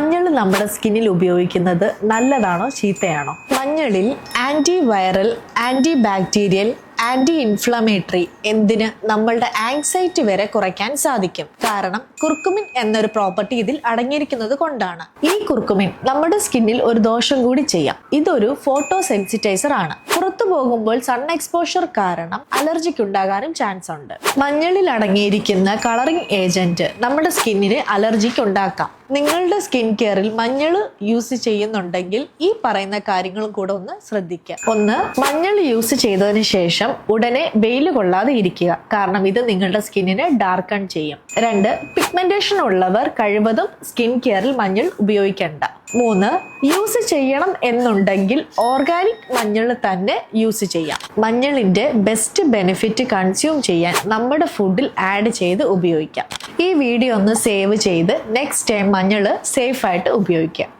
മഞ്ഞൾ നമ്മുടെ സ്കിന്നിൽ ഉപയോഗിക്കുന്നത് നല്ലതാണോ ചീത്തയാണോ? മഞ്ഞളിൽ anti viral anti bacterial anti inflammatory എന്തിന് നമ്മളുടെ ആങ്സൈറ്റി വരെ കുറയ്ക്കാൻ സാധിക്കും? കാരണം കുർക്കുമിൻ എന്നൊരു പ്രോപ്പർട്ടി ഇതിൽ അടങ്ങിയിരിക്കുന്നത് കൊണ്ടാണ്. ഈ കുർക്കുമിൻ നമ്മുടെ സ്കിന്നിൽ ഒരു ദോഷം കൂടി ചെയ്യാം. ഇതൊരു ഫോട്ടോ സെൻസിറ്റൈസർ ആണ്. പുറത്തു പോകുമ്പോൾ സൺ എക്സ്പോഷർ കാരണം അലർജിക്ക് ഉണ്ടാകാനും ചാൻസ് ഉണ്ട്. മഞ്ഞളിൽ അടങ്ങിയിരിക്കുന്ന കളറിംഗ് ഏജന്റ് നമ്മുടെ സ്കിന്നിന് അലർജിക്ക് ഉണ്ടാക്കാം നിങ്ങളുടെ സ്കിൻ കെയറിൽ മഞ്ഞൾ യൂസ് ചെയ്യുന്നുണ്ടെങ്കിൽ ഈ പറയുന്ന കാര്യങ്ങളും കൂടെ ഒന്ന് ശ്രദ്ധിക്കുക. ഒന്ന് മഞ്ഞൾ യൂസ് ചെയ്തതിന് ശേഷം ഉടനെ വെയിൽ കൊള്ളാതെ ഇരിക്കുക. കാരണം ഇത് നിങ്ങളുടെ സ്കിന്നിനെ ഡാർക്കൺ ചെയ്യും. രണ്ട് പിഗ്മെന്റേഷൻ ഉള്ളവർ കഴിവതും സ്കിൻ കെയറിൽ മഞ്ഞൾ ഉപയോഗിക്കേണ്ട. മൂന്ന് യൂസ് ചെയ്യണം എന്നുണ്ടെങ്കിൽ ഓർഗാനിക് മഞ്ഞൾ തന്നെ യൂസ് ചെയ്യാം. മഞ്ഞളിന്റെ ബെസ്റ്റ് ബെനിഫിറ്റ് കൺസ്യൂം ചെയ്യാൻ നമ്മുടെ ഫുഡിൽ ആഡ് ചെയ്ത് ഉപയോഗിക്കാം. ഈ വീഡിയോ ഒന്ന് സേവ് ചെയ്ത് നെക്സ്റ്റ് ടൈം മഞ്ഞൾ സേഫായിട്ട് ഉപയോഗിക്കാം.